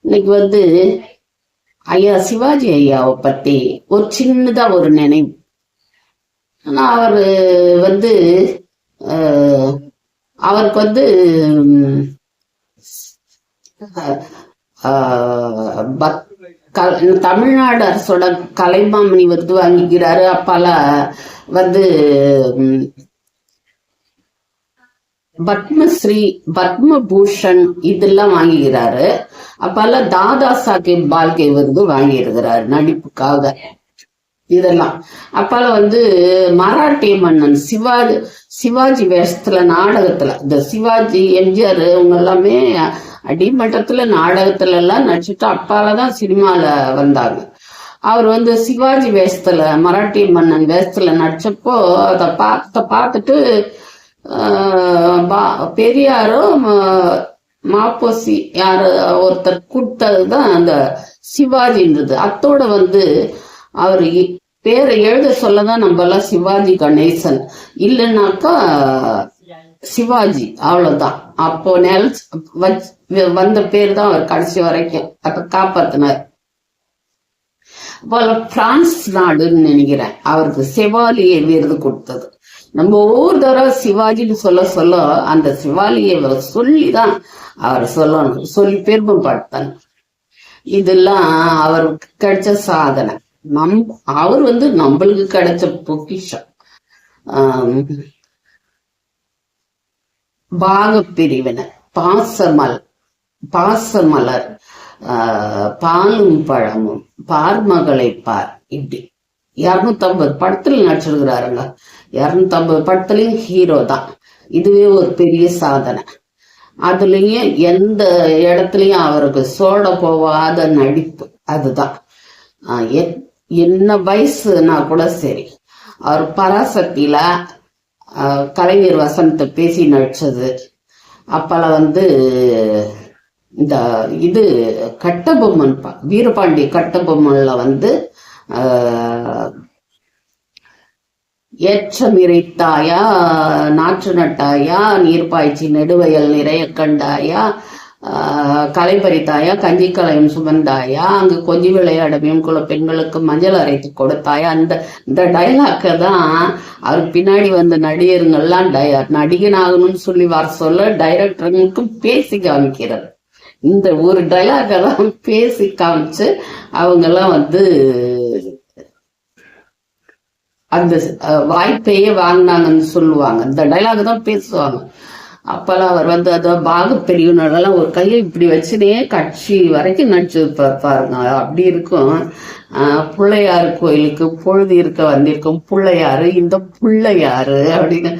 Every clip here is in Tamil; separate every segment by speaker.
Speaker 1: இன்னைக்கு வந்து ஐயா சிவாஜி ஐயாவை பத்தி ஒரு சின்னதா ஒரு நினைவு. ஆனா அவர் வந்து அவருக்கு வந்து க- தமிழ்நாடு அரசோட கலைமாமணி விருது வாங்கிக்கிறாரு. அப்பால வந்து பத்மஸ்ரீ பத்மபூஷன் இதெல்லாம் வாங்கிக்கிறாரு அப்பால தாதா சாஹேப் பால்கே விருது வாங்கியிருக்கிறாரு நடிப்புக்காக. இதெல்லாம். அப்பால வந்து மராட்டிய மன்னன் சிவாஜி சிவாஜி வேஷத்துல நாடகத்துல இந்த சிவாஜி எம்ஜிஆர் இவங்க எல்லாமே அடிமட்டத்துல நாடகத்துல எல்லாம் நடிச்சுட்டு அப்பாலதான் சினிமால வந்தாங்க. அவர் வந்து சிவாஜி வேஷத்துல மராட்டிய மன்னன் வேஷத்துல நடிச்சப்போ அதை பார்த்த பார்த்துட்டு ஆஹ், பா- பெரியாரோ மாப்போசி யாரு ஒருத்தர் கொடுத்ததுதான் அந்த சிவாஜின்றது. அத்தோட வந்து அவர் இ- பேரை எழுத சொல்லதான் நம்ம எல்லாம் சிவாஜி கணேசன். இல்லைன்னாக்கா சிவாஜி அவ்வளவுதான். அப்போ நெல் வந்த பேர் தான் அவர் கடைசி வரைக்கும். அப்ப காப்பாத்தினார். போல பிரான்ஸ் நாடுன்னு நினைக்கிறேன். அவருக்கு செவாலியை விருது கொடுத்தது. நம்ம ஒவ்வொரு தடவை சிவாஜின்னு சொல்ல சொல்ல அந்த சிவாலியை சொல்லிதான் அவர் சொல்லணும். சொல்லி பெருமைப்படுத்தணும் இதெல்லாம் அவருக்கு கிடைச்ச சாதனை. நம் அவர் வந்து நம்மளுக்கு கிடைச்ச பொக்கிஷம். பாக பிரிவினை பாசமல் பாசமலர் ஆஹ், பாலும் பழமும் பார்மகளை பார் இப்படி. இருநூத்தம்பது படத்துல நடிச்சிருக்கிறாருங்க. இரநூத்தம்பது படத்துலையும் ஹீரோ தான். இதுவே ஒரு பெரிய சாதனை. அதுலேயும் எந்த இடத்துலையும் அவருக்கு சோட போவாத நடிப்பு அதுதான். எத்- என்ன வயசுனா கூட சரி. அவர் பராசக்தியில கலைஞர் வசனத்தை பேசி நடிச்சது. அப்பெல்லாம் வந்து இந்த இது கட்டபொம்மன் பா- வீரபாண்டி கட்டபொம்மன்ல வந்து ஏற்றம் இறைத்தாயா நாற்று நட்டாயா நீர் பாய்ச்சி நெடுவயல் நிறைய கண்டாயா களை பறித்தாயா கஞ்சிக்கலையும் சுமந்தாயா அங்கு கொஞ்சி விளையாடவையும் குல பெண்களுக்கு மஞ்சள் அரைத்து கொடுத்தாயா. அந்த இந்த டைலாக்கை தான் அவருக்கு பின்னாடி வந்த நடிகருங்கள்லாம் டய நடிகன் ஆகணும்னு சொல்லி வர சொல்ல டைரக்டருங்களுக்கும் பேசி காமிக்கிறது இந்த ஒரு டைலாக தான் பேசி காமிச்சு அவங்கெல்லாம் வந்து அந்த வாய்ப்பையே வாங்கினாங்கன்னு சொல்லுவாங்க. இந்த டைலாக் தான் பேசுவாங்க. அப்பெல்லாம் அவர் வந்து அந்த பாக பெரியவனெல்லாம் ஒரு கையை இப்படி வச்சுனே கட்சி வரைக்கும் நடிச்சு பாருங்க. அப்படி இருக்கும். பிள்ளையார் கோயிலுக்கு பொழுது இருக்க வந்திருக்கும். பிள்ளையாரு இந்த பிள்ளையாரு அப்படின்னு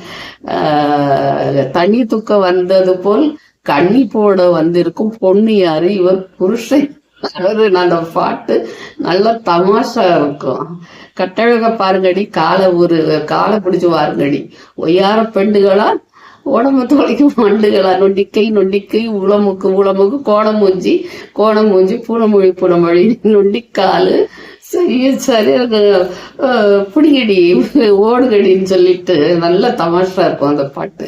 Speaker 1: தனி தண்ணி வந்தது போல் கண்ணி போட வந்திருக்கும் பொண்ணு யாரு இவர் புருஷன். அதாவது அந்த பாட்டு நல்ல தமாஷா இருக்கும். கட்டழக பாருங்கடி காலை ஒரு காலை பிடிச்சி பாருங்கடி ஒய்யார பெண்டுகளா உடம்பு தொலைக்கும் மண்டுகளா. நொண்டிக்கை நொண்டிக்கை உளமுக்கு உளமுக்கு கோணம் மூஞ்சி பூனமொழி பூனமொழி நொண்டிக்காலு சரி சரி அஹ், பிடிங்கடி ஓடுகடின்னு சொல்லிட்டு நல்ல தமாஷா இருக்கும் அந்த பாட்டு.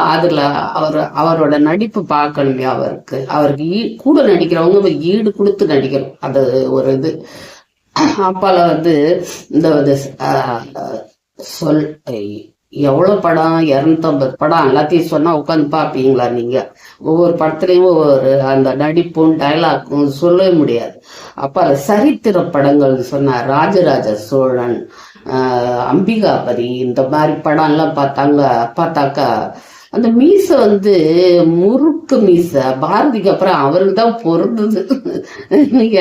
Speaker 1: அதுல அவர் அவரோட நடிப்பு பார்க்கணுமே அவருக்கு. அவருக்கு ஈ- கூட நடிக்கிறவங்க ஈடு கொடுத்து நடிக்கணும். அது ஒரு இது. அப்பால வந்து இந்த இது, ஆஹ், சொல் எவ்வளவு படம்? இரநூத்தம்பது படம். எல்லாத்தையும் சொன்னா உட்காந்து பார்ப்பீங்களா நீங்க? ஒவ்வொரு படத்துலயும் ஒவ்வொரு அந்த நடிப்பும் டைலாக்கும் சொல்லவே முடியாது. அப்ப சரித்திர படங்கள்னு சொன்னார் ராஜராஜ சோழன் அம்பிகாபதி இந்த மாதிரி படம் எல்லாம் பார்த்தாங்க பார்த்தாக்கா அந்த மீசை வந்து முறுக்கு மீசை. பாரதிக்கு அப்புறம் அவருக்கு தான் பொருந்தது.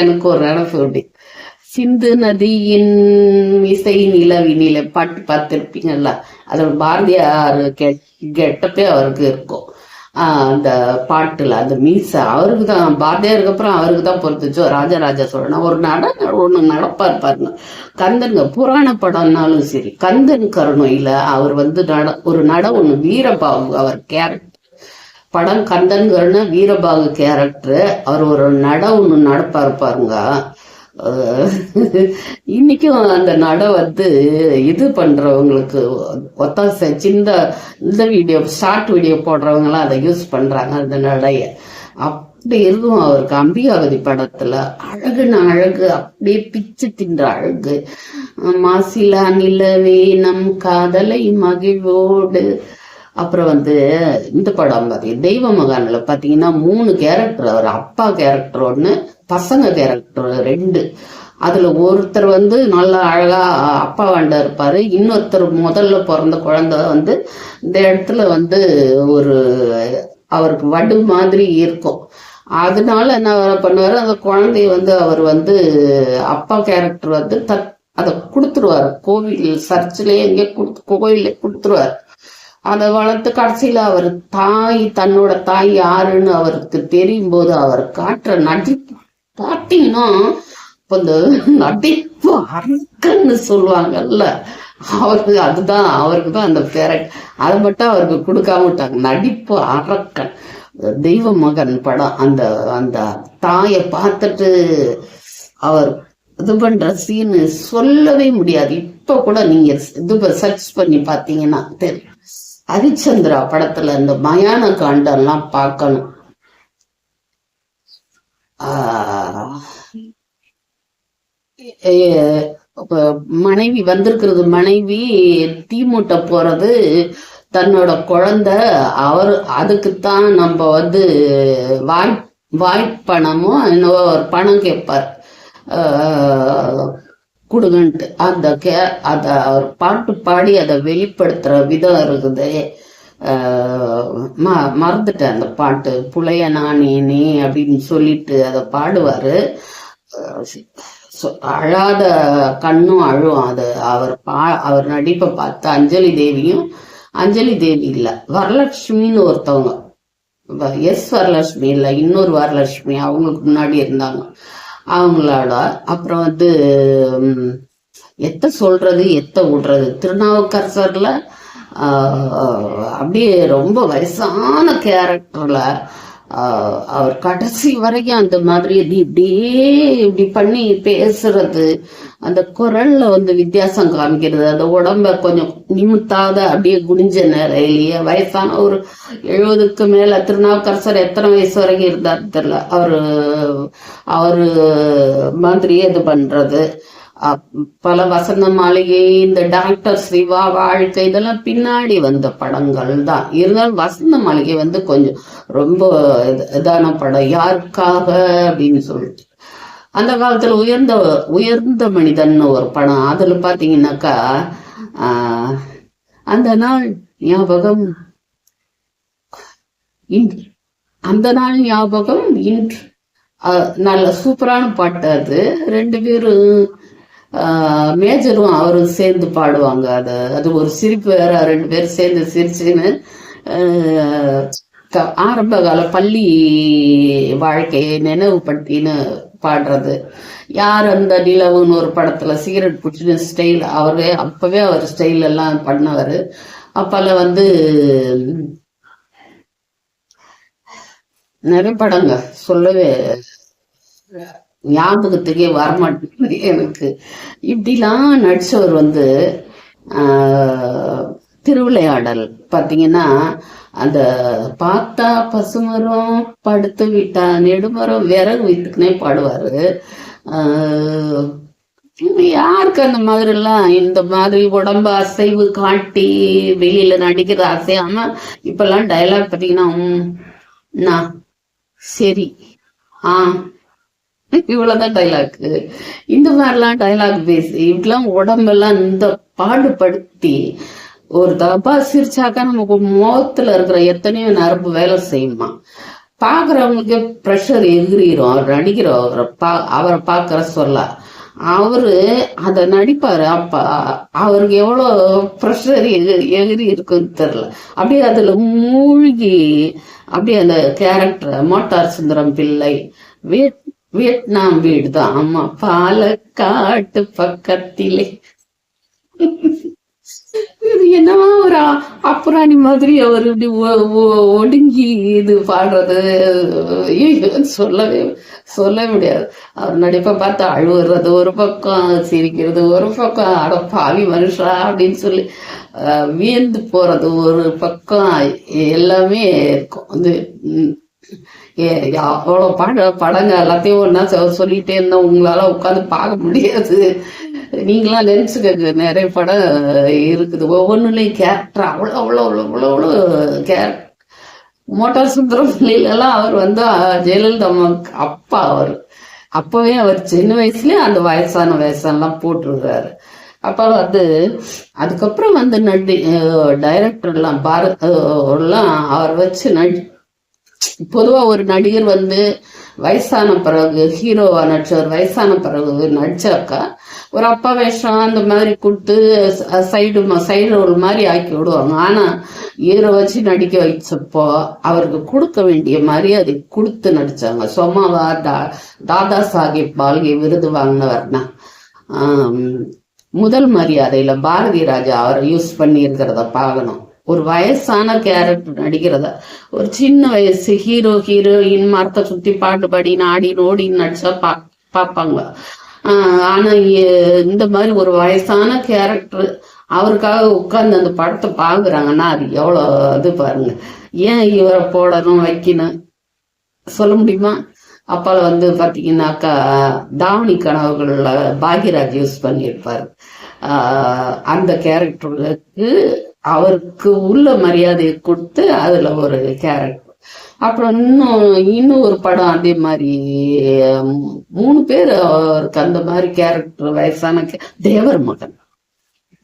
Speaker 1: எனக்கு ஒரு நினைப்பு அப்படி சிந்து நதியின் இசை நிலவினில பாட்டு பார்த்துருப்பீங்கல்ல? அதோட பாரதியார் கெட் கெட்டப்பே அவருக்கு இருக்கும். அந்த பாட்டில் அந்த மீசை அவருக்கு தான் பாரதியாருக்கு அப்புறம் அவருக்கு தான் பொறுத்துச்சோ ராஜராஜ சோழன் ஒரு நட ஒன்று நடப்பார் பாருங்க. கந்தனுங்க புராண படம்னாலும் சரி கந்தன் கருணையில் அவர் வந்து நட ஒரு நட ஒன்று வீரபாகு அவர் கேரக்டர் படம் கந்தன்கர்னு வீரபாகு கேரக்டர் அவர் ஒரு நட ஒன்று நடப்பார் பாருங்க. இன்னைக்கும் அந்த நடை வந்து இது பண்றவங்களுக்கு ஒத்தாசை சின்ன இந்த வீடியோ ஷார்ட் வீடியோ போடுறவங்களாம் அதை யூஸ் பண்றாங்க அந்த நடைய. அப்படி இருக்கும் அவருக்கு அம்பிகாவதி படத்துல அழகுன அழகு அப்படியே பிச்சு தின்ற அழகு. மாசிலா நிலவே நம் காதலை மகிழ்வோடு. அப்புறம் வந்து இந்த படம் பார்த்தீங்க தெய்வ மகான்ல பார்த்தீங்கன்னா மூணு கேரக்டர் அவர் அப்பா கேரக்டர் ஒன்று பசங்க கேரக்டர் ரெண்டு. அதில் ஒருத்தர் வந்து நல்லா அழகாக அப்பா வாண்டா இருப்பார். இன்னொருத்தர் முதல்ல பிறந்த குழந்தை வந்து இந்த இடத்துல வந்து ஒரு அவருக்கு வடு மாதிரி இருக்கும். அதனால என்ன பண்ணுவார்? அந்த குழந்தைய வந்து அவர் வந்து அப்பா கேரக்டர் வந்து தத் அதை கொடுத்துருவாரு. கோவில் சர்ச்சிலே எங்கேயோ கொடுத்து கோவிலே கொடுத்துருவாரு. அதை வளர்த்து கடைசியில் அவர் தாய் தன்னோட தாய் யாருன்னு அவருக்கு தெரியும் போது அவர் காட்டுற நடிப்பு பார்த்தீங்கன்னா இப்போ இந்த நடிப்பு அரக்கன்னு சொல்லுவாங்கல்ல அவருக்கு அதுதான் அவருக்கு தான் அந்த கேரக்டர் அதை மட்டும் அவருக்கு கொடுக்காம விட்டாங்க. நடிப்பு அரக்கன் தெய்வ மகன் படம். அந்த அந்த தாயை பார்த்துட்டு அவர் இது பண்ற சீனு சொல்லவே முடியாது. இப்ப கூட நீங்க இது சர்ச் பண்ணி பாத்தீங்கன்னா தெரியும். ஹரிச்சந்திரா படத்துல இந்த மயான காண்டெல்லாம் பார்க்கணும். மனைவி வந்திருக்கிறது மனைவி தீ மூட்ட போறது தன்னோட குழந்தை அவர் அதுக்குத்தான் நம்ம வந்து வாய் வாய்ப்பணமோ என்னவோ ஒரு பணம் கேட்பார். ஆஹ் கொடுங்கன்ட்டு. அந்த கே அதை அவர் பாட்டு பாடி அதை வெளிப்படுத்துற விதம் இருக்குது. ம மறந்துட்டேன் அந்த பாட்டு. புலைய நானே நீ அப்படின்னு சொல்லிட்டு அதை பாடுவார். சொ- அழாத கண்ணும் அழும் அது. அவர் பா அவர் நடிப்பை பார்த்து அஞ்சலி தேவியும் அஞ்சலி தேவி இல்லை வரலட்சுமின்னு ஒருத்தவங்க. எஸ் வரலட்சுமி இல்லை இன்னொரு வரலட்சுமி அவங்களுக்கு முன்னாடி இருந்தாங்க. அவங்களோட அப்புறம் வந்து எத்த சொல்றது எத்த விடுறது? திருநாவுக்கரசர்ல அப்படியே ரொம்ப வயசான கேரக்டர்ல ஆஹ், அவர் கடைசி வரைக்கும் அந்த மாதிரி இப்படியே இப்படி பண்ணி பேசுறது அந்த குரல்ல வந்து வித்தியாசம் காமிக்கிறது அந்த உடம்ப கொஞ்சம் நிமித்தாத அப்படியே குனிஞ்ச நிலையிலேயே வயசான ஒரு எழுபதுக்கு மேல திருநாவுக்கரசர் எத்தனை வயசு வரைக்கும் இருந்தார் தெரியல. அவரு அவரு மாதிரியே இது பண்றது. பல வசந்த மாளிகை இந்த டாக்டர் சிவா வாழ்க்கை இதெல்லாம் பின்னாடி வந்த படங்கள் தான். இருந்தாலும் வசந்த மாளிகை வந்து கொஞ்சம் ரொம்ப இதான படம். யாருக்காக அப்படின்னு சொல்லிட்டு. அந்த காலத்துல உயர்ந்த உயர்ந்த மனிதன் ஒரு படம். அதுல பாத்தீங்கன்னாக்கா ஆஹ், அந்த நாள் ஞாபகம் இன்று. அந்த நாள் ஞாபகம் இன்று. நல்ல சூப்பரான பாட்டு அது. ரெண்டு பேரும் மேஜரும் அவரும் சேர்ந்து பாடுவாங்க. அது அது ஒரு சிரிப்பு வேற ரெண்டு பேரும் சேர்ந்து சிரிச்சுன்னு ஆஹ், ஆரம்ப கால பள்ளி வாழ்க்கையை நினைவுபடுத்தின்னு பாடுறது. யார் அந்த நிலவுன்னு ஒரு படத்துல சிகரெட் பிடிச்சின்னு ஸ்டைல் அவரே அப்பவே அவர் ஸ்டைல் எல்லாம் பண்ணவர். அப்பல வந்து நிறைய படங்க சொல்லவே ஞாபகத்துக்கே வரமாட்டேங்குது எனக்கு. இப்படிலாம் நடிச்சவர் வந்து ஆஹ், திருவிளையாடல். பாத்தீங்கன்னா அந்த பார்த்தா பசுமரம் படுத்து விட்டா நெடுமரம் விறகு வைத்துக்குனே பாடுவாரு. ஆஹ், யாருக்கு அந்த மாதிரி எல்லாம் இந்த மாதிரி உடம்பு அசைவு காட்டி வெளியில நடிக்கிற அசையாம இப்பெல்லாம் டயலாக் பார்த்தீங்கன்னா "ம், நான் சரி ஆ இவ்வளவுதான் டைலாக் இந்த மாதிரிலாம் டைலாக் பேசி இப்படிலாம் உடம்பெல்லாம் இந்த பாடுபடுத்தி ஒரு தப்பா சிரிச்சாக்கா நமக்கு முகத்துல இருக்கிற எத்தனையோ நரம்பு வேலை செய்யுமா? பாக்குறவங்களுக்கு ப்ரெஷர் எகிரிரும். அவர் நடிக்கிற அவரை பா அவரை பார்க்கற சொல்ல. அவரு அத நடிப்பாரு. அப்ப அவருக்கு எவ்வளவு ப்ரெஷர் எகிரி இருக்குன்னு தெரியல. அப்படியே அதுல மூழ்கி அப்படியே அந்த கேரக்டர் மோட்டார் சுந்தரம் பிள்ளை வீட் வியட்நாம் வீடு தான். ஆமா பாலக்காட்டு பக்கத்திலே. இது என்னவா ஒரு அப்புராணி மாதிரி அவர் இப்படி ஒடுங்கி இது பாடுறது. சொல்லவே சொல்ல முடியாது. அவர் நடிப்பை பார்த்து அழுவுறது ஒரு பக்கம் சிரிக்கிறது ஒரு பக்கம். அட பாவி மனுஷா அப்படின்னு சொல்லி அஹ், வியந்து போறது ஒரு பக்கம். எல்லாமே இருக்கும். அது அவ்வளோ பட படங்க எல்லாத்தையும் ஒன்றா சொல்லிட்டே இருந்தோம் உங்களால உட்காந்து பார்க்க முடியாது. நீங்களாம் லென்ஸுக்கு நிறைய படம் இருக்குது. ஒவ்வொன்றுலையும் கேரக்டர் அவ்வளோ அவ்வளோ அவ்வளோ அவ்வளோ அவ்வளோ கேரக்டர் மோட்டார் சுந்தரம் எல்லாம் அவர் வந்து ஜெயலலிதா அம்மாவுக்கு அப்பா அவர். அப்பவே அவர் சின்ன வயசுலயே அந்த வயசான வயசானலாம் போட்டிருக்காரு அப்ப வந்து அதுக்கப்புறம் வந்து நடி டைரக்டர்லாம் பாரத் எல்லாம் அவர் வச்சு நடி பொதுவா ஒரு நடிகர் வந்து வயசான பிறகு ஹீரோவா நடிச்சவர் வயசான பிறகு நடிச்சாக்கா ஒரு அப்பா வேஷம் அந்த மாதிரி கொடுத்து சைடு சைடு ஒரு மாதிரி ஆக்கி விடுவாங்க. ஆனா ஹீரோ வச்சு நடிக்க வச்சப்போ அவருக்கு கொடுக்க வேண்டிய மரியாதை கொடுத்து நடிச்சாங்க. சொமாவா தா தாதா சாஹிப் பால்கே விருது வாங்கினவர்னா. முதல் மரியாதையில பாரதி ராஜா அவரை யூஸ் பண்ணி இருக்கிறத பார்க்கணும். ஒரு வயசான கேரக்டர் நடிக்கிறதா? ஒரு சின்ன வயசு ஹீரோ ஹீரோயின் மரத்தை சுத்தி பாட்டு பாடி நாடி நோடி நடிச்சா பா பார்ப்பாங்க. ஆனா இந்த மாதிரி ஒரு வயசான கேரக்டர் அவருக்காக உட்கார்ந்து அந்த படத்தை பாக்குறாங்கன்னா அது எவ்வளோ இது பாருங்க. ஏன் இவரை போடணும் வைக்கணும்? சொல்ல முடியுமா? அப்பால வந்து பாத்தீங்கன்னாக்கா தாவணி கனவுகள்ல பாக்யராஜ் யூஸ் பண்ணியிருப்பாரு. அந்த கேரக்டருக்கு அவருக்கு உள்ள மரியாதையை கொடுத்து அதுல ஒரு கேரக்டர் அப்புறம் இன்னும் இன்னும் ஒரு படம் அதே மாதிரி மூணு பேர் அவருக்கு அந்த மாதிரி கேரக்டர் வயசான தேவர் மகன்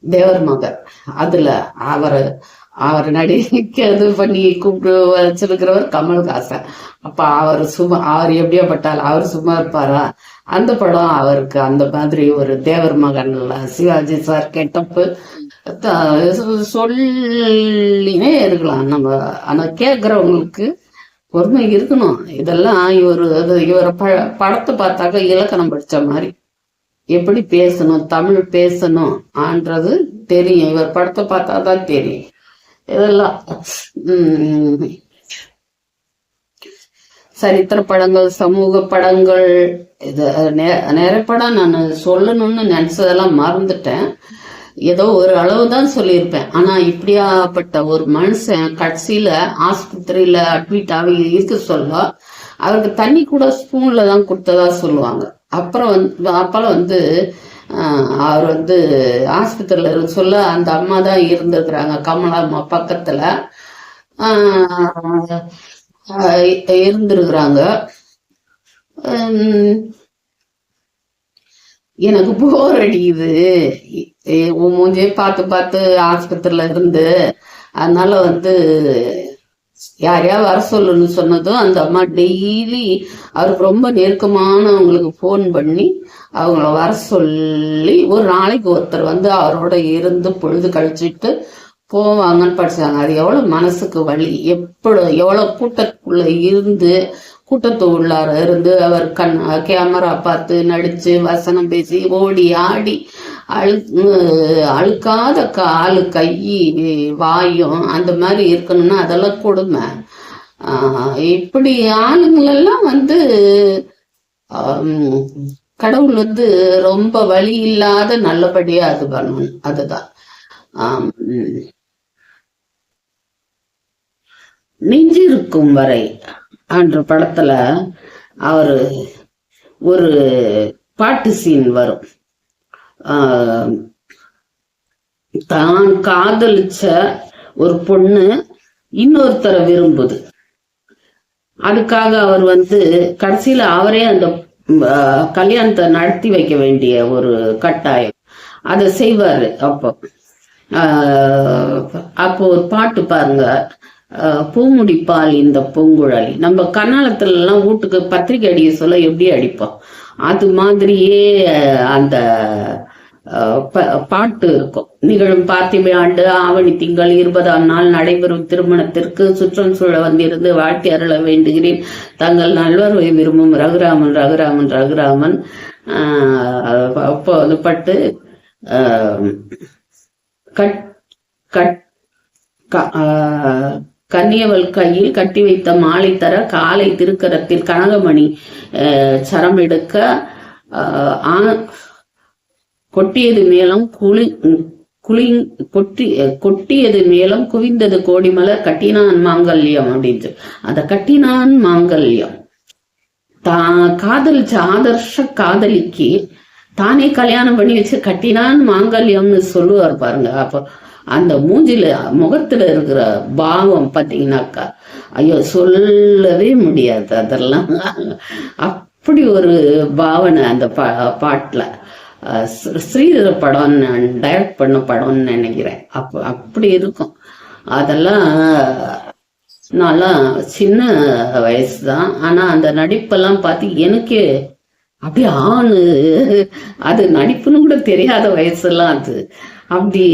Speaker 1: தேவர் மகன் அதுல அவர் அவர் நடிக்க இது பண்ணி கூப்பிட்டு வச்சிருக்கிறவர் கமல்ஹாசன். அப்ப அவர் சும்மா அவர் எப்படியா பட்டால் அவர் சும்மா இருப்பாரா? அந்த படம் அவருக்கு அந்த மாதிரி ஒரு தேவர் மகன்ல சிவாஜி சார் கெட்டப்பு சொல்லினே இருக்கலாம். நம்ம ஆனா கேக்குறவங்களுக்கு பொறுமை இருக்கணும். இதெல்லாம் இவர் இவரை ப படத்தை பார்த்தாக்க இலக்கணம் படிச்ச மாதிரி. எப்படி பேசணும் தமிழ் பேசணும் ஆன்றது தெரியும். இவர் படத்தை பார்த்தா தான் தெரியும். இதெல்லாம். சரித்திர படங்கள் சமூக படங்கள் இது நிறைய படம் நான் சொல்லணும்னு நினைச்சதெல்லாம் மறந்துட்டேன். ஏதோ ஒரு அளவு தான் சொல்லியிருப்பேன். ஆனா இப்படியாப்பட்ட ஒரு மனுஷன் கடைசியில ஆஸ்பத்திரியில அட்மிட் ஆகி இருக்க சொல்ல அவருக்கு தண்ணி கூட ஸ்பூனில் தான் கொடுத்ததா சொல்லுவாங்க. அப்புறம் வந்து அப்பெல்லாம் வந்து அவர் வந்து ஆஸ்பத்திரியில இருந்து சொல்ல அந்த அம்மா தான் இருந்திருக்கிறாங்க கமலா அம்மா பக்கத்துல. ஆஹ், இருந்திருக்கிறாங்க. உம், எனக்கு போர் அடிக்குது. உன் மூஞ்சே பார்த்து பார்த்து ஆஸ்பத்திரியில இருந்து அதனால வந்து யாரையா வர சொல்லுன்னு சொன்னதும் அந்த அம்மா டெய்லி அவருக்கு ரொம்ப நெருக்கமானவங்களுக்கு ஃபோன் பண்ணி அவங்கள வர சொல்லி ஒரு நாளைக்கு ஒருத்தர் வந்து அவரோட இருந்து பொழுது கழிச்சிட்டு போவாங்கன்னு படிச்சாங்க. அது எவ்வளவு மனசுக்கு வலி. எப்படி எவ்வளவு கூட்டத்துக்குள்ள இருந்து கூட்டத்து உள்ளார இருந்து அவர் கண் கேமரா பார்த்து நடிச்சு வசனம் பேசி ஓடி ஆடி அழு அழுக்காத காலு கை வாயும் அந்த மாதிரி இருக்கணும்னா அதெல்லாம் கொடுமை. இப்படி ஆளுங்களெல்லாம் வந்து கடவுள் வந்து ரொம்ப வழி இல்லாத நல்லபடியா அது பண்ணணும். அதுதான். உம். நெஞ்சிருக்கும் வரை என்ற படத்துல அவரு ஒரு பாட்டு சீன் வரும். ஆஹ் தான் காதலிச்ச ஒரு பொண்ணு இன்னொருத்தரை விரும்புது. அதுக்காக அவர் வந்து கடைசியில அவரே அந்த ஆஹ், கல்யாணத்தை நடத்தி வைக்க வேண்டிய ஒரு கட்டாயம். அதை செய்வாரு அப்போ. ஆஹ், அப்போ ஒரு பாட்டு பாருங்க. பூமுடிப்பால் இந்த பூங்குழலி. நம்ம கண்ணாலத்துல எல்லாம் வீட்டுக்கு பத்திரிக்கை அடிக்க சொல்ல எப்படி அடிப்போம் அது மாதிரியே அந்த ஆஹ், ப- பாட்டு இருக்கும். நிகழும் பார்த்திப ஆண்டு ஆவணி திங்கள் இருபதாம் நாள் நடைபெறும் திருமணத்திற்கு சுற்றம் சூழ வந்திருந்து வாழ்த்தி அருள வேண்டுகிறேன். தங்கள் நல்வரவை விரும்பும் ரகுராமன் ரகுராமன் ரகுராமன். ஆஹ், அப்போ அது பட்டு ஆஹ், கட் கட் க- ஆஹ், கன்னியவள் கையில் கட்டி வைத்த மாலை தர காலை திருக்கரத்தில் கனகமணி ஆஹ், சரம் எடுக்க ஆஹ், கொட்டியது மேலும் குளி குளி கொட்டி கொட்டியது மேலும் குவிந்தது கோடிமலர் கட்டினான் மாங்கல்யம் அப்படின்னு அந்த கட்டினான் மாங்கல்யம். தான் காதலிச்ச ஆதர்ஷ காதலிக்கு தானே கல்யாணம் பண்ணி வச்சு கட்டினான் மாங்கல்யம்னு சொல்லுவார் பாருங்க. அப்போ அந்த மூஞ்சில முகத்துல இருக்கிற பாவம் பாத்தீங்கன்னாக்கா ஐயோ சொல்லவே முடியாது அதெல்லாம். அப்படி ஒரு பாவனை அந்த பா பாட்டுல. ஸ்ரீதர படம் நான் டைரக்ட் பண்ண படம்னு நினைக்கிறேன். அப் அப்படி இருக்கும். அதெல்லாம் நான்லாம் சின்ன வயசு தான் ஆனா அந்த நடிப்பெல்லாம் பார்த்து எனக்கே அப்படி ஆணு அது நடிப்புன்னு கூட தெரியாத வயசுலாம் அது. அப்படி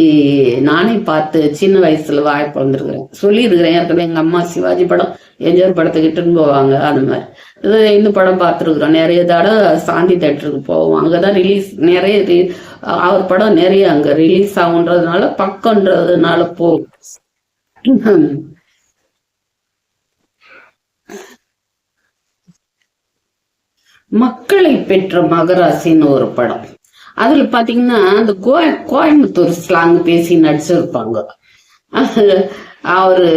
Speaker 1: நானே பார்த்து சின்ன வயசுல வாய் பிறந்திருக்கிறேன். சொல்லியிருக்கிறேன். ஏற்கனவே எங்க அம்மா சிவாஜி படம் எம்ஜிஆர் படத்துக்கிட்டுன்னு போவாங்க அந்த மாதிரி. இது இந்த படம் பார்த்துருக்குறோம். நிறைய தடவை சாந்தி தேட்டருக்கு போவோம். அங்கதான் ரிலீஸ் நிறைய அவர் படம் நிறைய அங்க ரிலீஸ் ஆகுன்றதுனால பக்கம்ன்றதுனால போகும். மக்களை பெற்ற மகராசின்னு ஒரு படம். அதுல பாத்தீங்கன்னா அந்த கோய கோயம்புத்தூர் ஸ்லாங் பேசி நடிச்சிருப்பாங்க. அவரு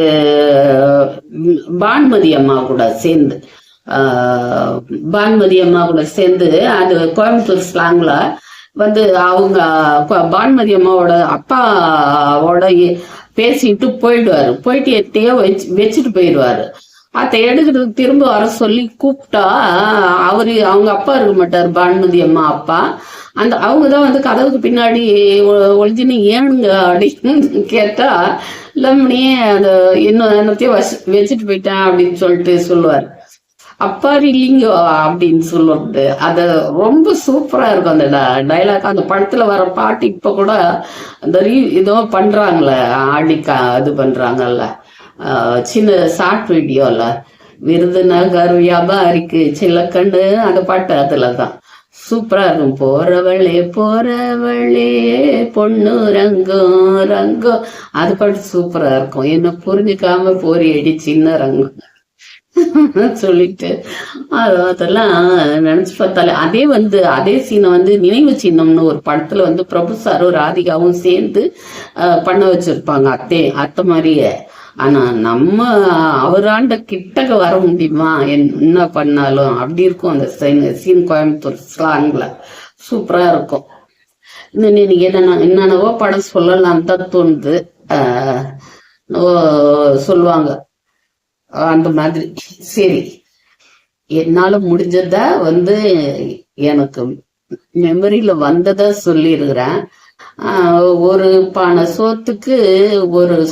Speaker 1: பான்மதி அம்மா கூட சேர்ந்து ஆஹ், பான்மதி அம்மா கூட சேர்ந்து அது கோயம்புத்தூர் ஸ்லாங்ல வந்து அவங்க பான்மதி அம்மாவோட அப்பாவோட பேசிட்டு போயிடுவாரு. போயிட்டு எத்தையோ வச்சு வச்சுட்டு போயிடுவாரு. அதை எடுக்கிறதுக்கு திரும்ப வர சொல்லி கூப்பிட்டா அவரு அவங்க அப்பா இருக்க மாட்டார் பானுமதி அம்மா அப்பா. அந்த அவங்க தான் வந்து கதவுக்கு பின்னாடி ஒ- ஏனுங்க அப்படின்னு கேட்டா இல்லம்னியே அந்த இன்னும் என்னத்தையும் வச்சு வச்சுட்டு போயிட்டேன் அப்படின்னு சொல்லிட்டு சொல்லுவார். அப்பா இல்லைங்க அப்படின்னு சொல்லிட்டு அது ரொம்ப சூப்பரா இருக்கும் அந்த டைலாக் அந்த படத்துல வர பாட்டு இப்ப கூட அந்த ரீ இதோ பண்றாங்களே ஆடிக்கா இது பண்றாங்கல்ல. சின்ன ஷார்ட் வீடியோல விருதுநகர் வியாபாரிக்கு சில்லக்கண்ணு அந்த பாட்டு அதுலதான். சூப்பரா இருக்கும். போறவளே போறவளே பொண்ணு ரங்கம் ரங்கம். அது பாட்டு சூப்பரா இருக்கும். என்ன புரிஞ்சுக்காம போரி அடி சின்ன ரங்கம். சொல்லிட்டு அதெல்லாம் நினைச்சு பார்த்தாலே அதே வந்து அதே சீனை வந்து நினைவு சின்னம்னு ஒரு படத்துல வந்து பிரபு சாரும் ராதிகாவும் சேர்ந்து பண்ண வச்சிருப்பாங்க. அத்தே அத்தை மாதிரியே. ஆனா நம்ம அவராண்ட கிட்டக்க வர முடியுமா? என்ன பண்ணாலும் அப்படி இருக்கும் அந்த சீன் சீன் கோயம்புத்தூர் ஸ்லாங்ல சூப்பரா இருக்கும். இன்னும் என்னென்ன என்னென்னவோ படம் சொல்லலாம் தான் தோணுது. ஓ, சொல்லுவாங்க. அந்த மாதிரி. சரி. என்னால முடிஞ்சத வந்து எனக்கு மெமரியில வந்ததை சொல்லியிருக்கிறேன் ஒரு பானை சோத்துக்கு ஒரு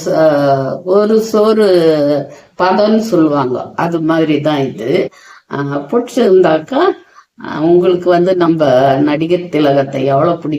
Speaker 1: ஒரு சோறு பதம்னு சொல்லுவாங்க. அது மாதிரி தான் இது. ஆஹ் பிடிச்சிருந்தாக்கா உங்களுக்கு வந்து நம்ம நடிகர் திலகத்தை எவ்வளவு பிடிக்கும்?